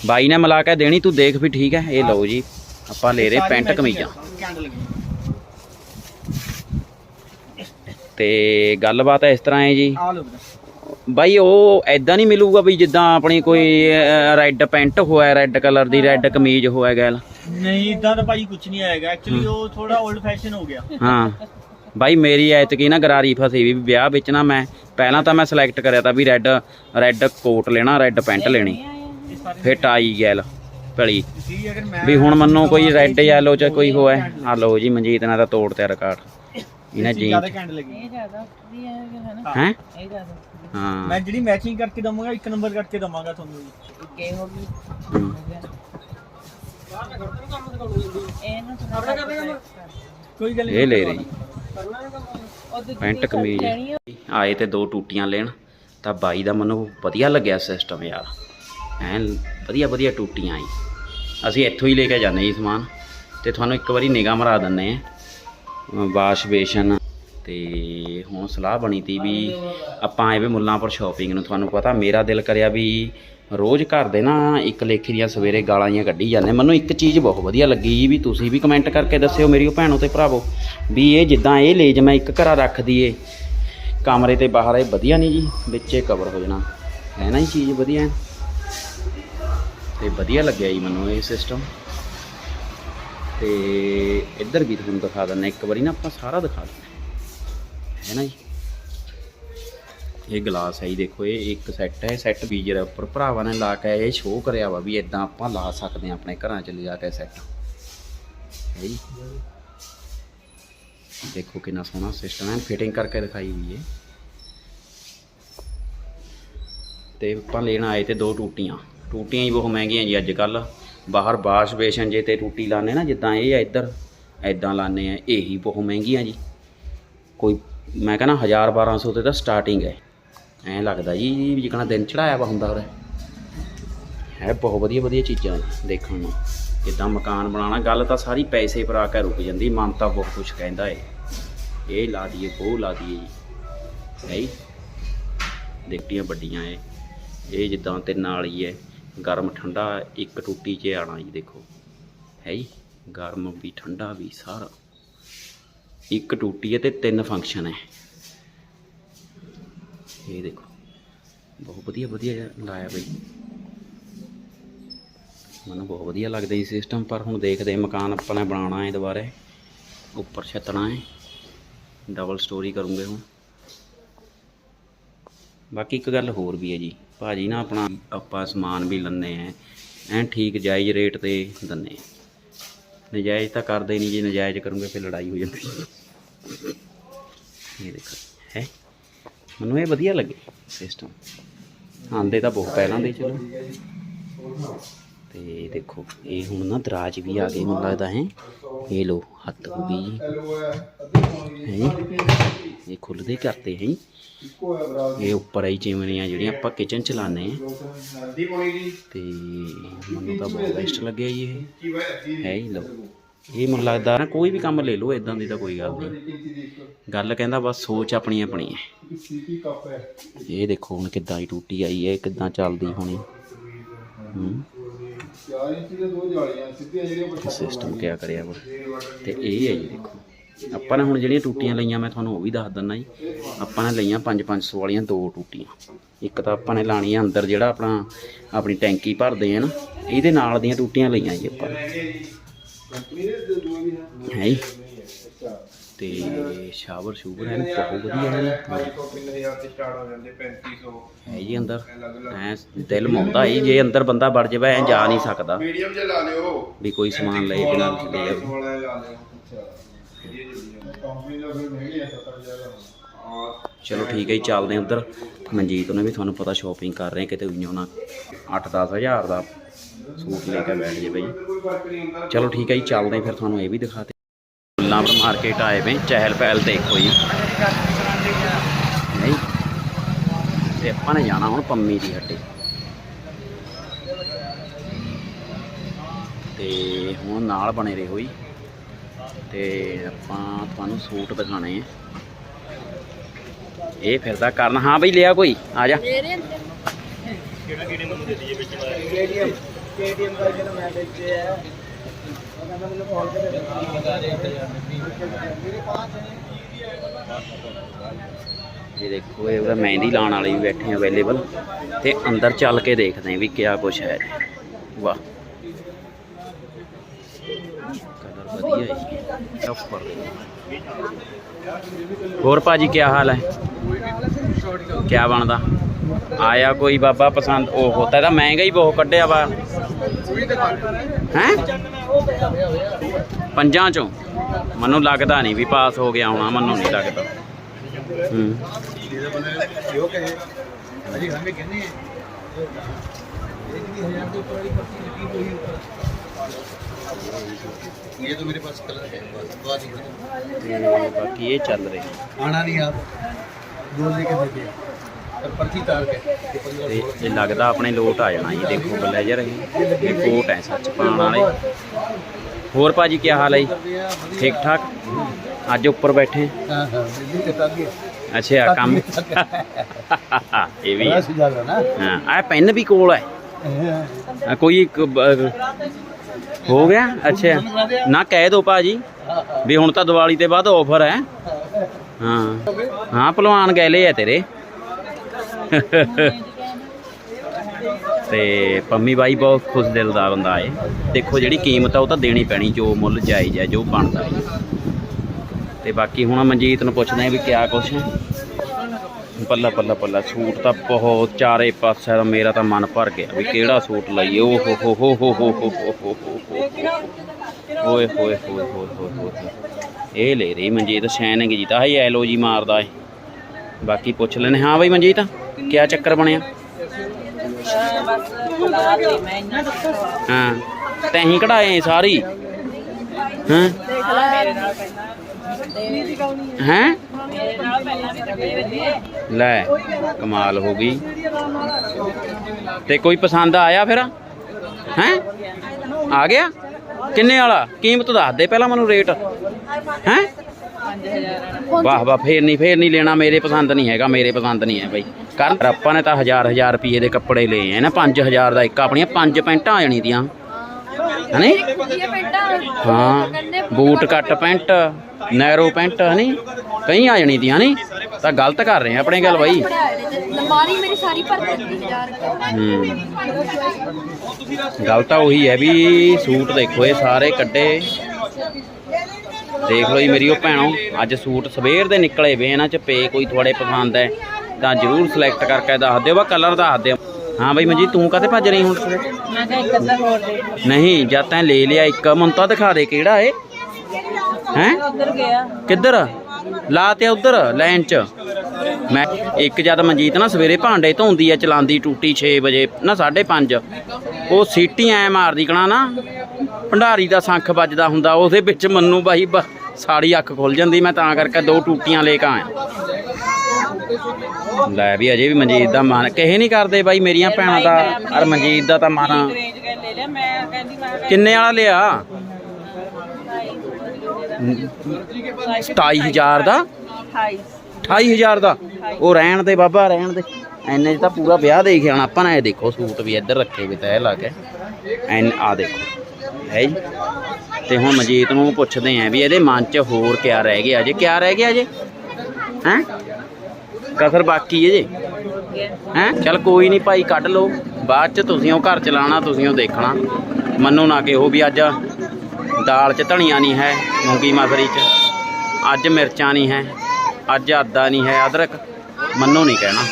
ਬਾਈ ਨੇ ਮਿਲਾ ਕੇ ਦੇਣੀ ਤੂੰ ਦੇਖ ਵੀ ਠੀਕ ਹੈ ਇਹ ਲਓ ਜੀ। ਆਪਾਂ ਲੈ ਰਹੇ ਪੈਂਟ ਕਮੀਜ਼ਾਂ। ਤੇ ਗੱਲਬਾਤ ਇਸ ਤਰ੍ਹਾਂ ਹੈ ਜੀ। ਬਾਈ ਉਹ ਐਦਾਂ ਨਹੀਂ ਮਿਲੂਗਾ ਵੀ ਜਿੱਦਾਂ ਆਪਣੀ ਕੋਈ ਰੈੱਡ ਪੈਂਟ ਹੋਇਆ ਰੈੱਡ ਕਲਰ ਦੀ ਰੈੱਡ ਕਮੀਜ਼ ਹੋਇਆ ਗੈਲ। ਨਹੀਂ ਇਦਾਂ ਤਾਂ ਭਾਈ ਕੁਝ ਨਹੀਂ ਆਏਗਾ। ਐਕਚੁਅਲੀ ਉਹ ਥੋੜਾ 올ਡ ਫੈਸ਼ਨ ਹੋ ਗਿਆ। ਹਾਂ। ਬਾਈ ਮੇਰੀ ਐਤਕੀ ਨਾ ਗਰਾਰੀ ਫਸੀ ਵੀ ਵਿਆਹ ਵਿੱਚ ਨਾ ਮੈਂ। ਪਹਿਲਾਂ ਤਾਂ ਮੈਂ ਸਿਲੈਕਟ ਕਰਿਆ ਤਾਂ ਵੀ ਰੈੱਡ ਰੈੱਡ ਕੋਟ ਲੈਣਾ ਰੈੱਡ ਪੈਂਟ ਲੈਣੀ। ਫਿਰ ਟਾਈ ਗੈਲ ਭਲੀ। ਵੀ ਹੁਣ ਮੰਨੋ ਕੋਈ ਰੈੱਡ ਯੈਲੋ ਚ ਕੋਈ ਹੋਇਆ। ਆ ਲਓ ਜੀ ਮਨਜੀਤ ਨੇ ਤਾਂ ਤੋੜ ਤੇ ਰਿਕਾਰਡ ਇਹਨੇ ਜੀ ਜ਼ਿਆਦਾ ਘੈਂਟ ਲੱਗੀ ਇਹ ਜ਼ਿਆਦਾ ਵਧੀਆ ਹੈ ਨਾ। ਹੈ। ਇਹ ਜ਼ਿਆਦਾ। ਹਾਂ। ਮੈਂ ਜਿਹੜੀ ਮੈਚਿੰਗ ਕਰਕੇ ਦਵਾਂਗਾ ਇੱਕ ਨੰਬਰ ਕਰਕੇ ਦਵਾਂਗਾ ਤੁਹਾਨੂੰ। ਜੀ ਕੀ ਹੋ। ਗਈ ਹਮ। ਇਹਨੂੰ ਥੋੜਾ ਕੋਈ ਗੱਲ ਇਹ ਲੈ ਰਹੀ। ਪੈਂਟ ਕਮੀਜ਼। ਆਏ ਤੇ ਦੋ ਟੂਟੀਆਂ ਲੈਣ, ਤਾਂ ਬਾਈ ਦਾ ਮੈਨੂੰ ਵਧੀਆ ਲੱਗਿਆ ਸਿਸਟਮ ਯਾਰ। ਐਨ ਵਧੀਆ ਵਧੀਆ ਟੂਟੀਆਂ ਆਈ। ਅਸੀਂ ਇੱਥੋਂ ਹੀ ਲੈ ਕੇ ਜਾਂਦੇ ਜੀ ਸਮਾਨ, ਤੇ ਤੁਹਾਨੂੰ ਇੱਕ ਵਾਰੀ ਨਿਗਾਹ ਮਰਾ ਦਿੰਨੇ ਆ ਵਾਸ਼ ਬੇਸ਼ਨ, ਤੇ ਹੁਣ ਸਲਾਹ ਬਣੀ ਤੀ ਵੀ ਆਪਾਂ ਐਵੇਂ ਵੇ ਮੁੱਲਾਂਪੁਰ ਸ਼ਾਪਿੰਗ ਨੂੰ, ਤੁਹਾਨੂੰ ਪਤਾ ਮੇਰਾ ਦਿਲ ਕਰਿਆ ਵੀ ਰੋਜ਼ ਘਰ ਦੇ ਨਾ ਇੱਕ ਲੇਖੀ ਦੀਆਂ ਸਵੇਰੇ ਗਾਲਾਂ ਜੀਆਂ ਕੱਢੀ ਜਾਂਦੇ। ਮੈਨੂੰ ਇੱਕ ਚੀਜ਼ ਬਹੁਤ ਵਧੀਆ ਲੱਗੀ ਜੀ ਵੀ ਤੁਸੀਂ ਵੀ ਕਮੈਂਟ ਕਰਕੇ ਦੱਸਿਓ ਮੇਰੀ ਭੈਣੋ ਤੇ ਭਰਾਵੋ, ਵੀ ਇਹ ਜਿੱਦਾਂ ਇਹ ਲੇਜ ਮੈਂ ਇੱਕ ਘਰਾਂ ਰੱਖ ਦਈਏ, ਕਮਰੇ ਤੇ ਬਾਹਰ ਇਹ ਵਧੀਆ ਨਹੀਂ ਜੀ, ਵਿੱਚੇ ਕਵਰ ਹੋ ਜਾਣਾ। ਹੈ ਨਾ ਇਹ ਚੀਜ਼ ਵਧੀਆ? ਹੈ। ਤੇ ਵਧੀਆ ਲੱਗਿਆ ਜੀ ਮੈਨੂੰ ਇਹ ਸਿਸਟਮ ਤੇ ਇੱਧਰ ਵੀ ਤੁਹਾਨੂੰ ਦਿਖਾ ਦਿੰਦੇ ਇੱਕ ਵਾਰੀ ਨਾ ਆਪਾਂ ਸਾਰਾ ਦਿਖਾ ਦਿੰਦੇ ਹੈ ਨਾ ਜੀ? ਇਹ ਗਲਾਸ ਹੈ ਜੀ, ਦੇਖੋ ਇਹ ਇੱਕ ਸੈੱਟ ਹੈ ਸੈੱਟ ਬੀਜ ਦੇ ਉੱਪਰ ਭਰਾਵਾਂ ਨੇ ਲਾ ਕੇ ਇਹ ਸ਼ੋਅ ਕਰਿਆ ਵਾ ਵੀ ਇਦਾਂ ਆਪਾਂ ਲਾ ਸਕਦੇ ਹਾਂ, ਆਪਣੇ ਘਰਾਂ 'ਚ ਲਿਜਾ ਕੇ ਸੈੱਟ ਹੈ ਜੀ? ਦੇਖੋ ਕਿੰਨਾ ਸੋਹਣਾ ਸਿਸਟਮ ਹੈ ਫਿਟਿੰਗ ਕਰਕੇ ਦਿਖਾਈ ਹੋਈ ਹੈ। ਤੇ ਆਪਾਂ ਲੈਣ ਆਏ ਤੇ ਦੋ ਟੂਟੀਆਂ। ਟੂਟੀਆਂ ਹੀ ਬਹੁਤ ਮਹਿੰਗੀਆਂ ਜੀ ਅੱਜ ਕੱਲ ਬਾਹਰ ਬਾਸ਼ ਬੇਸ਼ਨ ਜੇ ਤੇ ਟੂਟੀ ਲਾਣੇ ਨਾ, ਜਿੱਦਾਂ ਇਹ ਆ ਇੱਧਰ ਐਦਾਂ ਲਾਣੇ ਆ, ਇਹੀ ਬਹੁਤ ਮਹਿੰਗੀਆਂ ਜੀ। ਕੋਈ, ਮੈਂ ਕਹਿੰਦਾ 1000 1200 ਤੇ ਤਾਂ ਸਟਾਰਟਿੰਗ ਹੈ। ਐਂ ਲੱਗਦਾ ਜੀ ਵੀ ਜਿਕਣਾ ਦਿਨ ਚੜਾਇਆ ਵਾ ਹੁੰਦਾ ਉਹਦਾ ਹੈ ਬਹੁਤ ਵਧੀਆ ਵਧੀਆ ਚੀਜ਼ਾਂ ਨੇ ਦੇਖਣ ਨੂੰ। ਜਿੱਦਾਂ ਮਕਾਨ ਬਣਾਉਣਾ, ਗੱਲ ਤਾਂ ਸਾਰੀ ਪੈਸੇ ਪਰ ਆ ਕੇ ਰੁਕ ਜਾਂਦੀ, ਮਨ ਤਾਂ ਬਹੁਤ ਕੁਝ ਕਹਿੰਦਾ ਏ। ਇਹ ਲਾ ਦਈਏ, ਉਹ ਲਾ ਦਈਏ ਜੀ। ਹੈ ਦੇਖਟੀਆਂ ਵੱਡੀਆਂ ਏ। ਇਹ ਜਿੱਦਾਂ ਤੇ ਨਾਲ ਹੀ ਹੈ ਗਰਮ ਠੰਡਾ ਇੱਕ ਟੂਟੀ 'ਚ ਆਣਾ ਜੀ, ਦੇਖੋ। ਹੈ ਜੀ? ਗਰਮ ਵੀ ਠੰਡਾ ਵੀ ਸਾਰਾ। ਇੱਕ ਟੂਟੀ ਹੈ ਤੇ ਤਿੰਨ ਫੰਕਸ਼ਨ ਹੈ ਇਹ ਦੇਖੋ। ਬਹੁਤ ਵਧੀਆ ਵਧੀਆ ਜਿਹਾ ਲਾਇਆ ਬਈ। ਮੈਨੂੰ ਬਹੁਤ ਵਧੀਆ ਲੱਗਦਾ ਜੀ ਸਿਸਟਮ ਪਰ ਹੁਣ ਦੇਖਦੇ ਮਕਾਨ ਆਪਾਂ ਨੇ ਬਣਾਉਣਾ ਹੈ ਦੁਬਾਰੇ। ਉੱਪਰ ਛੱਤਣਾ ਹੈ। ਡਬਲ ਸਟੋਰੀ ਕਰੂੰਗੇ ਹੁਣ। ਬਾਕੀ ਇੱਕ ਗੱਲ ਹੋਰ ਵੀ ਹੈ ਜੀ। ਭਾਜੀ ਨਾ ਆਪਣਾ ਆਪਾਂ ਸਮਾਨ ਵੀ ਲੰਨੇ ਆ। ਐਨ ਠੀਕ ਜਾਇਜ਼ ਰੇਟ ਤੇ ਦੰਨੇ ਨਜਾਇਜ਼ ਤਾਂ ਕਰਦੇ ਨਹੀਂ ਜੀ, ਨਜਾਇਜ਼ ਕਰੂੰਗੇ, ਫਿਰ ਲੜਾਈ ਹੋ ਜਾਂਦੀ ਇਹ ਦੇਖੋ। ਮੈਨੂੰ ਇਹ ਵਧੀਆ ਲੱਗੇ ਸਿਸਟਮ ਆਂਦੇ ਤਾਂ ਬਹੁਤ ਪਹਿਲਾਂ ਦੇ ਚਲੋ। ਤੇ ਦੇਖੋ, ਇਹ ਹੁਣ ਨਾ ਦਰਾਜ ਵੀ ਆ ਗਏ ਮੈਨੂੰ ਲੱਗਦਾ ਹੈ। ਇਹ ਲੋ ਹੱਥ ਹੋ ਗਈ ਜੀ। ਹੈ? ਇਹ ਖੁੱਲਦੇ ਕਰਤੇ ਹੈ। ਇਹ ਉੱਪਰ ਆਈ ਚਿਮਨੀਆਂ ਜਿਹੜੀਆਂ ਆਪਾਂ ਕਿਚਨ ਚ ਲਾਉਂਦੇ ਆ ਤੇ ਮੈਨੂੰ ਤਾਂ ਬਹੁਤ ਬੈਸਟ ਲੱਗਿਆ ਜੀ ਇਹ। ਹੈ ਹੀ ਲੋ ਇਹ ਮੈਨੂੰ ਲੱਗਦਾ ਨਾ, ਕੋਈ ਵੀ ਕੰਮ ਲੈ ਲਓ ਇਦਾਂ ਦੀ ਤਾਂ ਕੋਈ ਗੱਲ ਨਹੀਂ। ਗੱਲ ਕਹਿੰਦਾ ਬਸ ਸੋਚ ਆਪਣੀ ਆਪਣੀ ਹੈ। ਇਹ ਦੇਖੋ ਹੁਣ ਕਿੱਦਾਂ ਦੀ ਟੂਟੀ ਆਈ ਹੈ, ਕਿੱਦਾਂ ਚੱਲਦੀ ਹੋਣੀ। ਹੂੰ। ਸਿਸਟਮ ਕਿਆ ਕਰਿਆ ਵਾ। ਤੇ ਇਹ ਹੈ ਜੀ ਦੇਖੋ। ਆਪਾਂ ਨੇ ਹੁਣ ਜਿਹੜੀਆਂ ਟੂਟੀਆਂ ਲਈਆਂ, ਮੈਂ ਤੁਹਾਨੂੰ ਉਹ ਵੀ ਦੱਸ ਦਿੰਦਾ ਜੀ। ਆਪਾਂ ਨੇ ਲਈਆਂ 5-500 ਵਾਲੀਆਂ ਦੋ ਟੂਟੀਆਂ। ਇੱਕ ਤਾਂ ਆਪਾਂ ਨੇ ਲਾਣੀ ਆ ਅੰਦਰ ਜਿਹੜਾ ਆਪਣਾ ਆਪਣੀ ਟੈਂਕੀ ਭਰਦੇ ਆ ਨਾ, ਇਹਦੇ ਨਾਲ ਦੀਆਂ ਟੂਟੀਆਂ ਲਈਆਂ ਜੀ ਆਪਾਂ ਹੈ ਜੀ। ਤੇ ਸ਼ਾਵਰ ਸ਼ੂਵਰ ਹੈ ਬਹੁਤ ਵਧੀਆ ਹੈ ਹੈ ਜੀ ਅੰਦਰ। ਐ ਦਿਲ ਮੌਂਦਾ ਹੈ ਜੇ ਅੰਦਰ ਬੰਦਾ ਵੜ ਜਾਵੇ ਐ ਜਾ ਨਹੀਂ ਸਕਦਾ। ਮੀਡੀਅਮ ਚ ਲਾ ਲਿਓ। ਵੀ ਕੋਈ ਸਮਾਨ ਲਏ ਬਿਨਾਂ ਚਲੇ ਜਾਵੇ ਵਾਲਾ ਲਾ ਲਿਓ ਕੰਪਨੀ ਦਾ ਫਿਰ ਮਹਿੰਗੀ ਆ 70000 ਚਲੋ ਠੀਕ ਹੈ ਜੀ ਚੱਲਦੇ ਹਾਂ ਉੱਧਰ। ਮਨਜੀਤ ਨੇ ਵੀ ਤੁਹਾਨੂੰ ਪਤਾ ਸ਼ਾਪਿੰਗ ਕਰ ਰਹੇ ਕਿਤੇ ਉਈਓ ਨਾ 8-10 ਹਜ਼ਾਰ ਦਾ। ਸੂਟ ਲੈ ਕੇ ਬੈਠ ਜੇ ਬਈ। ਚਲੋ ਠੀਕ ਹੈ ਜੀ ਚੱਲਦੇ ਫਿਰ ਤੁਹਾਨੂੰ ਇਹ ਵੀ ਦਿਖਾਤੇ। ਮੁੱਲਾਂਪੁਰ ਮਾਰਕੀਟ ਆਏ ਵੇ ਚਹਿਲ ਪਹਿਲ ਦੇਖੋ ਜੀ। ਨਹੀਂ ਤੇ ਆਪਾਂ ਨੇ ਜਾਣਾ ਹੁਣ ਪੰਮੀ ਦੀ ਹੱਟੀ। ਤੇ ਹੁਣ ਨਾਲ ਬਣੇ ਰਹੋ ਜੀ। ਤੇ ਆਪਾਂ ਤੁਹਾਨੂੰ ਸੂਟ ਦਿਖਾਣੇ ਆ। ਇਹ ਫਿਰਦਾ ਕਰਨ। ਹਾਂ ਬਈ ਲਿਆ ਕੋਈ ਆ ਜਾ। ਮੇਰੇ ਅੰਦਰ। KTM KTM ਦਾ ਜਿਹੜਾ ਮੈਂ ਵੇਚਿਆ ਹੈ, ਉਹ ਕਹਿੰਦਾ ਮੈਨੂੰ ਕਾਲ ਕੇ ਮੇਰੇ ਪਾਸ ਇਹ ਦੇਖੋ, ਇਹ ਉਹਦਾ ਮਹਿੰਦੀ ਲਾਉਣ ਵਾਲੇ ਵੀ ਬੈਠੇ ਆ ਅਵੇਲੇਬਲ ਤੇ ਅੰਦਰ ਚੱਲ ਕੇ ਦੇਖਦੇ ਆ ਵੀ ਕਿਆ ਕੁਛ ਹੈ। ਵਾਹ। ਕਲਰ ਵਧੀਆ ਹੈ ਉੱਪਰ ਹੋਰ ਭਾਜੀ ਕੀ ਹਾਲ ਹੈ? ਕਿਆ ਬਣਦਾ? ਆਇਆ ਕੋਈ ਬਾਬਾ ਪਸੰਦ? ਉਹ ਹੋਤਾ ਤਾਂ ਮਹਿੰਗਾ ਹੀ ਬਹੁਤ ਕੱਢਿਆ ਵਾ। ਹੈ ਪੰਜਾਂ ਚੋਂ ਮੈਨੂੰ ਲੱਗਦਾ ਨਹੀਂ ਵੀ ਪਾਸ ਹੋ ਗਿਆ ਹੋਣਾ ਮੈਨੂੰ ਨਹੀਂ ਲੱਗਦਾ ਹੂੰ ये तो मेरे पास कलर है बस दवा दी बाकी ये चल रही आना नहीं आप बोल दे के देखिए ਪਰਚੀ ਤੇ ਇਹ ਲੱਗਦਾ ਆਪਣੇ ਲੋਟ ਆ ਜਾਣਾ ਜੀ ਦੇਖੋ ਬਲੇਜ਼ਰ ਇਹ ਇਹ ਕੋਟ ਹੈ ਸੱਚ ਪਾਉਣ ਵਾਲੇ। ਹੋਰ ਭਾਜੀ ਕੀ ਹਾਲ ਹੈ ਜੀ? ਠੀਕ ਠਾਕ? ਅੱਜ ਉੱਪਰ ਬੈਠੇ ਅੱਛਾ ਕੰਮ। ਇਹ ਵੀ ਆ ਪੈਨ ਵੀ ਕੋਲ ਹੈ। ਕੋਈ ਹੋ ਗਿਆ? ਅੱਛਾ। ਨਾ ਕਹਿ ਦੋ ਭਾਜੀ। ਵੀ ਹੁਣ ਤਾਂ ਦੀਵਾਲੀ ਦੇ ਬਾਅਦ ਆਫਰ ਹੈ। ਹਾਂ। ਹਾਂ ਪਹਿਲਵਾਨ ਗਏ ਲੈ ਆ ਤੇਰੇ। ਤੇ ਪੰਮੀ ਬਾਈ ਬਹੁਤ ਖੁਸ਼ ਦਿਲ ਦਾ ਬੰਦਾ ਏ ਦੇਖੋ ਜਿਹੜੀ ਕੀਮਤ ਆ ਉਹ ਤਾਂ ਦੇਣੀ ਪੈਣੀ ਜੋ ਮੁੱਲ ਜਾਇਜ਼ ਹੈ ਜੋ ਬਣਦਾ ਏ ਤੇ ਬਾਕੀ ਹੁਣ ਮਨਜੀਤ ਨੂੰ ਪੁੱਛਦੇ ਆ ਵੀ ਕਿਆ ਕੁਛ ਪੱਲਾ ਪੱਲਾ ਪੱਲਾ ਸੂਟ ਤਾਂ ਬਹੁਤ ਚਾਰੇ ਪਾਸੇ ਦਾ ਮੇਰਾ ਤਾਂ ਮਨ ਭਰ ਗਿਆ ਵੀ ਕਿਹੜਾ ਸੂਟ ਲਈਏ ਓ ਹੋ ਹੋ ਹੋ ਹੋ ਹੋ ਹੋ ਹੋ ਹੋ ਓਏ ਹੋਏ ਹੋਏ ਹੋਏ ਹੋਏ ਇਹ ਲੈ ਰਹੀ ਮਨਜੀਤ ਸ਼ੈਨਿੰਗ ਜੀ ਤਾਂ ਹੈ ਐਲੋ ਜੀ ਮਾਰਦਾ ਏ ਬਾਕੀ ਪੁੱਛ ਲੈਣੇ ਹਾਂ ਬਈ ਮਨਜੀਤ, ਕਿਆ ਚੱਕਰ ਬਣਿਆ? ਬਸ ਲਾ ਦੇ ਹਾਂ ਤੈਂ ਕਢਾਏ ਸਾਰੀ? ਹਾਂ? ਮੇਰੇ ਹੈਂ? ਲੈ, ਕਮਾਲ ਹੋ ਗਈ। ਤੇ ਕੋਈ ਪਸੰਦ ਆਇਆ ਫਿਰ? ਹੈ? ਆ ਗਿਆ? ਕਿੰਨੇ ਵਾਲਾ? ਕੀਮਤ ਦੱਸ ਦੇ ਪਹਿਲਾਂ ਮੈਨੂੰ ਰੇਟ। ਹੈ? ਵਾਹ ਵਾਹ ਫੇਰ ਨਹੀਂ ਫੇਰ ਨਹੀਂ ਲੈਣਾ ਮੇਰੇ ਪਸੰਦ ਨਹੀਂ ਹੈਗਾ ਮੇਰੇ ਪਸੰਦ ਨਹੀਂ ਹੈ ਬਈ। ਕਰ ਆਪਾਂ ਨੇ ਤਾਂ ਹਜ਼ਾਰ ਹਜ਼ਾਰ ਰੁਪਏ ਦੇ ਕੱਪੜੇ ਲਏ ਆ ਨਾ 5000 ਦਾ ਇੱਕ ਆਪਣੀਆਂ ਪੰਜ ਪੈਂਟਾਂ ਆ ਜਾਣੀ ਦੀਆਂ। ਹਨੇ? ਹਾਂ ਬੂਟ ਕੱਟ ਪੈਂਟ ਨੈਰੋ ਪੈਂਟ ਹਨੀ? ਕਈ ਆ ਜਾਣੀ ਦੀਆਂ ਨਹੀਂ ਤਾਂ ਗਲਤ ਕਰ ਰਹੇ ਆ ਆਪਣੇ ਗੱਲ ਬਾਈ। ਲੰਬਾਰੀ ਮੇਰੀ ਸਾਰੀ ਭਰ ਦਿੱਤੀ ਹਜ਼ਾਰ ਹੂੰ। ਗੱਲ ਤਾਂ ਉਹੀ ਹੈ ਵੀ ਸੂਟ ਦੇਖੋ ਇਹ ਸਾਰੇ ਕੱਢੇ। ਦੇਖ ਲਓ ਜੀ ਮੇਰੀ ਉਹ ਭੈਣੋ ਅੱਜ ਸੂਟ ਸਵੇਰ ਦੇ ਨਿਕਲੇ ਵੇ ਇਹਨਾਂ ਚ ਪੇ ਕੋਈ ਤੁਹਾਡੇ ਪਸੰਦ ਹੈ ਤਾਂ ਜਰੂਰ ਸਿਲੈਕਟ ਕਰਕੇ ਦੱਸ ਦਿਓ ਵਾ ਕਲਰ ਦੱਸ ਦਿਓ। ਹਾਂ ਬਈ ਮਨਜੀਤ ਤੂੰ ਕਾਤੇ ਭੱਜ ਰਹੀ ਹੁਣ? ਮੈਂ ਕਿਹਾ ਇੱਕ ਅੱਧਾ ਹੋਰ ਦੇ ਨਹੀਂ ਜਦ ਤੈਂ ਲੈ ਲਿਆ ਇੱਕ ਮੈਨੂੰ ਤਾਂ ਦਿਖਾ ਦੇ ਕਿਹੜਾ ਏ ਹੈ? ਉਧਰ ਗਿਆ। ਕਿੱਧਰ? ਲਾ ਤੇ ਉਧਰ ਲਾਈਨ 'ਚ। ਮੈਂ ਇੱਕ ਜਦ ਮਨਜੀਤ ਨਾ ਸਵੇਰੇ ਭਾਂਡੇ ਧੋਂਦੀ ਆ ਚਲਾਉਂਦੀ ਟੂਟੀ 6 ਵਜੇ ਨਾ 5:30 ਉਹ ਸੀਟੀ ਐ ਮਾਰਦੀ ਕਣਾ ਨਾ। ਭੰਡਾਰੀ ਦਾ ਸੰਖ ਵੱਜਦਾ ਹੁੰਦਾ ਉਹਦੇ ਵਿੱਚ ਮੰਨੂ ਬਾਈ ਸਾੜੀ ਅੱਖ ਖੁੱਲ ਜਾਂਦੀ ਮੈਂ ਤਾਂ ਕਰਕੇ ਦੋ ਟੂਟੀਆਂ ਲੈ ਕੇ ਆਇਆ। ਲੈ ਵੀ ਅਜੇ ਵੀ ਮਨਜੀਤ ਦਾ ਮਨ ਕਹੇ ਨਹੀਂ ਕਰਦੇ ਬਾਈ ਮੇਰੀਆਂ ਭੈਣਾਂ ਦਾ ਔਰ ਮਨਜੀਤ ਦਾ ਤਾਂ ਮਨ। ਰੇਂਜ ਕੇ ਲੈ ਲਿਆ ਮੈਂ ਕਹਿੰਦੀ ਮੈਂ ਕਿੰਨੇ ਵਾਲਾ ਲਿਆ? 27000 ਦਾ? 28 28000 ਦਾ? ਉਹ ਰਹਿਣ ਦੇ ਬਾਬਾ ਰਹਿਣ ਦੇ। ਐਨੇ ਤਾਂ ਪੂਰਾ ਵਿਆਹ ਦੇਖ ਆਣਾ ਆਪਾਂ ਨੇ ਇਹ ਦੇਖੋ ਸੂਟ ਵੀ ਇੱਧਰ ਰੱਖੇ ਵੀ ਤੈ ਲਾ ਕੇ। ਐਨ ਆ ਦੇਖੋ। ਹੈ ਜੀ। ਤੇ ਹੁਣ ਮਜੀਤ ਨੂੰ ਪੁੱਛਦੇ ਆਂ ਵੀ ਇਹਦੇ ਮਨ 'ਚ ਹੋਰ ਕਿਆ ਰਹਿ ਗਿਆ ਜੇ ਕਿਆ ਰਹਿ ਗਿਆ ਜੇ ਹੈ? ਕਸਰ ਬਾਕੀ ਹੈ ਜੇ। ਹੈ? ਚਲ ਕੋਈ ਨਹੀਂ ਭਾਈ, ਕੱਢ ਲਓ। ਬਾਅਦ 'ਚ ਤੁਸੀਂ ਉਹ ਘਰ ਚਲਾਣਾ ਤੁਸੀਂ ਉਹ ਦੇਖਣਾ। ਮੰਨੋ ਨਾ ਕਿਹੋ ਵੀ ਅੱਜ ਦਾਲ 'ਚ ਧਨੀਆ ਨਹੀਂ ਹੈ, ਮੂੰਗੀ ਮਸਰੀ 'ਚ। ਅੱਜ ਮਿਰਚਾਂ ਨਹੀਂ ਹੈ, ਅੱਜ ਆਦਾ ਨਹੀਂ ਹੈ, ਅਦਰਕ। ਮੰਨੋ ਨਹੀਂ ਕਹਿਣਾ।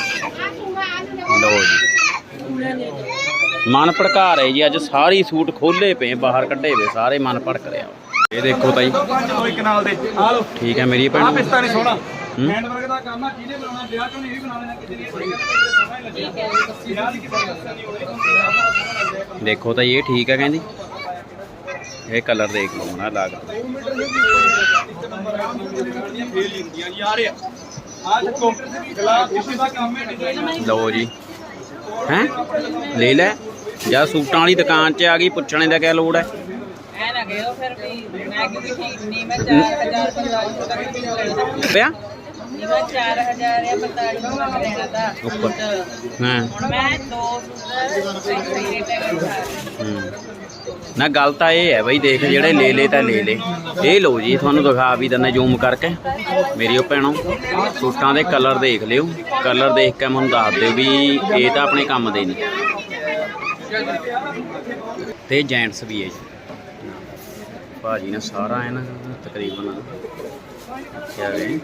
ਲਓ ਜੀ। ਮਨ ਭੜਕਾ ਰਹੇ ਜੀ ਅੱਜ ਸਾਰੀ ਸੂਟ ਖੋਲੇ ਪਏ ਬਾਹਰ ਕੱਢੇ ਵੇ ਸਾਰੇ ਮਨ ਭੜਕ ਰਿਹਾ ਇਹ ਦੇਖੋ ਤਾਈ। ਇੱਕ ਨਾਲ ਦੇ ਆ ਲੋ ਠੀਕ ਹੈ ਮੇਰੀ ਭੈਣ। ਪਿਸਤਾ ਨਹੀਂ ਸੋਹਣਾ। ਦਾ ਕੰਮ ਆ ਜਿਹਨੇ ਬਣਾਉਣਾ ਵਿਆਹ ਚੋਂ ਨਹੀਂ ਨਹੀਂ ਦੇਖੋ ਤਾਂ ਇਹ ਠੀਕ ਹੈ ਕਹਿੰਦੀ। ਇਹ ਕਲਰ ਦੇਖ ਲਓ ਨਾ ਲੱਗ ਲਓ ਜੀ। ਹੈ? ਲੈ ਲੈ। ਜਾਂ ਸੂਟਾਂ ਵਾਲੀ ਦੁਕਾਨ 'ਚ ਆ ਗਈ ਪੁੱਛਣੇ ਦਾ ਕਿਆ ਲੋੜ ਹੈ? ਐ ਨਾ ਗਏ ਫਿਰ ਵੀ ਮੈਂ ਕਿਉਂਕਿ ਠੀਕ ਨਹੀਂ ਮੈਂ 4000 4500 ਤੱਕ ਵੀ ਲੈਣਾ ਪਿਆ? ਨਹੀਂ ਮੈਂ 4000 ਜਾਂ 4500 ਤੱਕ ਲੈਣਾ ਤਾਂ ਉੱਪਰ। ਸੂਟ। ਹਾਂ। ਹੁਣ ਮੈਂ ਦੋ ਸੂਟ ਸਹੀ ਰੇਟ ਹੈ ਹੂੰ। ਨਾ ਗੱਲ ਤਾਂ ਇਹ ਹੈ ਬਈ, ਦੇਖ ਜਿਹੜੇ ਲੈ ਲੈ ਤਾਂ ਲੈ ਲੈ ਇਹ ਲਓ ਜੀ, ਤੁਹਾਨੂੰ ਦਿਖਾ ਵੀ ਦਿੰਦੇ ਜ਼ੂਮ ਕਰਕੇ। ਮੇਰੀ ਉਹ ਭੈਣੋ, ਸੂਟਾਂ ਦੇ ਕਲਰ ਦੇਖ ਲਿਓ। ਕਲਰ ਦੇਖ ਕੇ ਮੈਨੂੰ ਦੱਸ ਦਿਓ ਵੀ ਇਹ ਤਾਂ ਆਪਣੇ ਕੰਮ ਦੇ ਨੇ। ਤੇ ਜੈਂਟਸ ਵੀ ਹੈ ਜੀ। ਭਾਜੀ ਨੇ ਸਾਰਾ ਹੈ ਨਾ ਤਕਰੀਬਨ ਕਿਆ ਹੈ?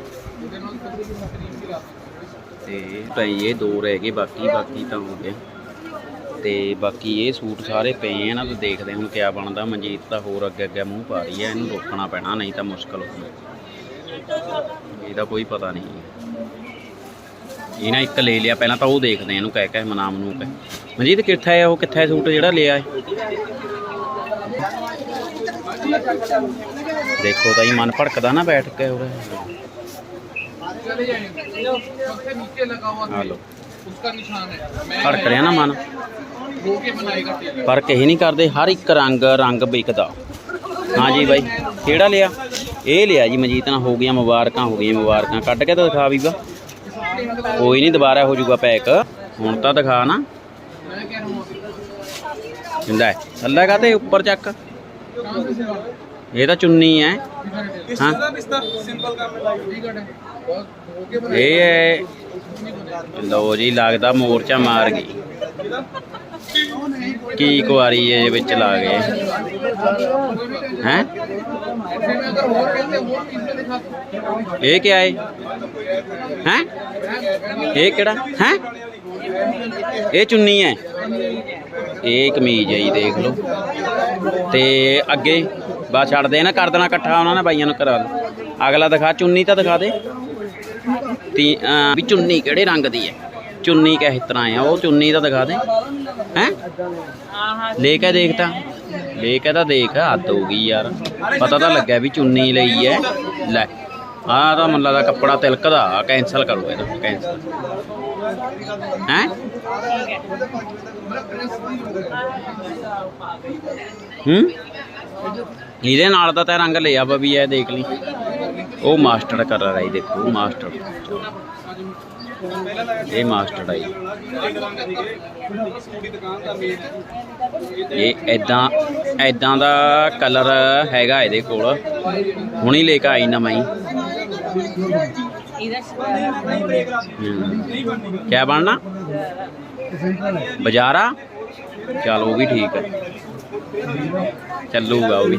ਤੇ ਭਾਈ ਇਹ ਦੋ ਰਹਿ ਗਏ, ਬਾਕੀ ਬਾਕੀ ਤਾਂ ਹੋ ਗਏ ਤੇ ਬਾਕੀ ਇਹ ਸੂਟ ਸਾਰੇ ਪਏ ਆ ਨਾ, ਤਾਂ ਦੇਖਦੇ ਹੁਣ ਕਿਆ ਬਣਦਾ। ਮਨਜੀਤ ਤਾਂ ਹੋਰ ਅੱਗੇ ਅੱਗੇ ਮੂੰਹ ਪਾ ਰਹੀ ਹੈ ਇਹਨੂੰ ਰੋਕਣਾ ਪੈਣਾ, ਨਹੀਂ ਤਾਂ ਮੁਸ਼ਕਲ ਹੋਊ ਇਹਦਾ ਕੋਈ ਪਤਾ ਨਹੀਂ। ਇਹ ਨਾ ਇੱਕ ਲੈ ਲਿਆ, ਪਹਿਲਾਂ ਤਾਂ ਉਹ ਦੇਖਦੇ ਇਹਨੂੰ ਕਹਿ ਕੇ ਮਨਾਮ ਨੂੰ ਕਹਿ। ਮਨਜੀਤ, ਕਿੱਥੇ ਹੈ ਉਹ? ਕਿੱਥੇ ਸੂਟ ਜਿਹੜਾ ਲਿਆ ਹੈ ਦੇਖੋ ਤਾਂ ਹੀ ਮਨ ਭੜਕਦਾ ਨਾ ਬੈਠ ਕੇ ਹੋ ਰਿਹਾ ਲੋ उसका निशान है मैं ਭੜਕ ਰਿਹਾ ਨਾ ਮਨ धो के बनाएगा टेलर ਪਰ ਕਹੀ ਨਹੀਂ ਕਰਦੇ ਹਰ ਇੱਕ ਰੰਗ ਰੰਗ ਵਿਕਦਾ ਹਾਂ ਜੀ ਬਾਈ ਕਿਹੜਾ ਲਿਆ ਇਹ ਲਿਆ ਜੀ ਮਜੀਤ ਨਾਲ ਹੋ ਗਈਆਂ ਮੁਬਾਰਕਾਂ ਹੋ ਗਈਆਂ ਮੁਬਾਰਕਾਂ ਕੱਢ ਕੇ ਤਾਂ ਦਿਖਾ ਵੀਗਾ ਕੋਈ ਨਹੀਂ ਦੁਬਾਰਾ ਹੋ ਜਾਊਗਾ ਪੈਕ ਹੁਣ ਤਾਂ ਦਿਖਾ ਨਾ मैं कह रहा हूँ अभी ਲੈ ਥੱਲੇ ਕਾ ਤੇ ਉੱਪਰ ਚੱਕ कहाँ से सिलवा ਇਹ ਤਾਂ ਚੁੰਨੀ ਹੈ किधर है टेलर ਹਾਂ बिस्तर सिंपल काम में ठीक है बहुत धो के बनाएगा ਇਹ ਹੈ ਲੋ ਜੀ, ਲੱਗਦਾ ਮੋਰਚਾ ਮਾਰ ਗਈ। ਕੀ ਕੁਆਰੀ ਹੈ ਵਿੱਚ ਲਾ ਗਏ? ਹੈ? ਇਹ ਕੀ ਹੈ ਹੈ? ਇਹ ਕਿਹੜਾ? ਹੈ? ਇਹ ਚੁੰਨੀ ਹੈ। ਇਹ ਕਮੀਜ਼ ਹੈ ਜੀ, ਦੇਖ ਲਓ। ਤੇ ਅੱਗੇ ਬਾ ਛੱਡ ਦੇ ਨਾ, ਕਰ ਦੇਣਾ ਇਕੱਠਾ ਉਹਨਾਂ ਨੇ ਬਾਈਆਂ ਨੂੰ ਕਰਾ ਅਗਲਾ ਦਿਖਾ, ਚੁੰਨੀ ਤਾਂ ਦਿਖਾ ਦੇ। ਤੀ ਅਹ, ਵੀ ਚੁੰਨੀ ਕਿਹੜੇ ਰੰਗ ਦੀ ਹੈ? ਚੁੰਨੀ ਕਿਸ ਤਰ੍ਹਾਂ ਆ? ਉਹ ਚੁੰਨੀ ਤਾਂ ਦਿਖਾ ਦੇ। ਹੈ? ਲੈ ਕੇ ਦੇਖ ਲੈ ਕੇ ਤਾਂ ਦੇਖ, ਹੱਦ ਹੋ ਗਈ ਯਾਰ। ਪਤਾ ਤਾਂ ਲੱਗਿਆ ਵੀ ਚੁੰਨੀ ਲਈ ਹੈ। ਲੈ, ਆਹ ਤਾਂ ਮੱਲਾ ਦਾ ਕੱਪੜਾ ਤਿਲਕਦਾ। ਕੈਂਸਲ ਕਰੋ ਇਹਦਾ ਕੈਂਸਲ ਹੈ? ਹੂੰ? ਇਹਦੇ ਨਾਲ ਦਾ ਤਾਂ ਰੰਗ ਲਿਆ ਵਾ ਵੀ ਇਹ ਦੇਖ ਲਈ। ਉਹ ਮਾਸਟਰ ਕਰ ਰਿਹਾ ਇਹ ਦੇਖੋ, ਉਹ ਮਾਸਟਰ। ਇਹ ਮਾਸਟਰ ਹੈ ਜੀ। ਇਹ ਐਦਾਂ ਐਦਾਂ ਦਾ ਕਲਰ ਹੈਗਾ ਇਹਦੇ ਕੋਲ। ਹੁਣੀ ਲੈ ਕੇ ਆਈ ਨਵਾਂ ਹੀ। ਇਹਦਾ ਕੀ ਬਣਨਾ? ਬਾਜ਼ਾਰਾ? ਚਲ ਉਹ ਵੀ ਠੀਕ ਹੈ ਚੱਲੂਗਾ ਉਹ ਵੀ।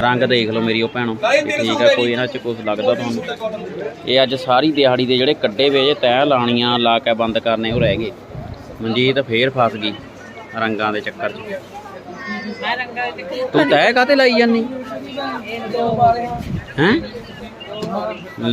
ਰੰਗ ਦੇਖ ਲਓ ਮੇਰੀ ਉਹ ਭੈਣੋ। ਠੀਕ ਹੈ ਕੋਈ ਇਹਨਾਂ ਚ ਕੁਝ ਲੱਗਦਾ ਤੁਹਾਨੂੰ। ਇਹ ਅੱਜ ਸਾਰੀ ਦਿਹਾੜੀ ਦੇ ਜਿਹੜੇ ਕੱਡੇ ਵੇ ਜੇ ਤੈਅ ਲਾਣੀਆਂ ਲਾ ਕੇ ਬੰਦ ਕਰਨੇ ਉਹ ਰਹਿ ਗਏ। ਮਨਜੀਤ ਫੇਰ ਫਸ ਗਈ ਰੰਗਾਂ ਦੇ ਚੱਕਰ 'ਚ। ਤੂੰ ਤੈਅ ਕਾਤੇ ਲਾਈ ਜਾਨੀ? ਹੈ?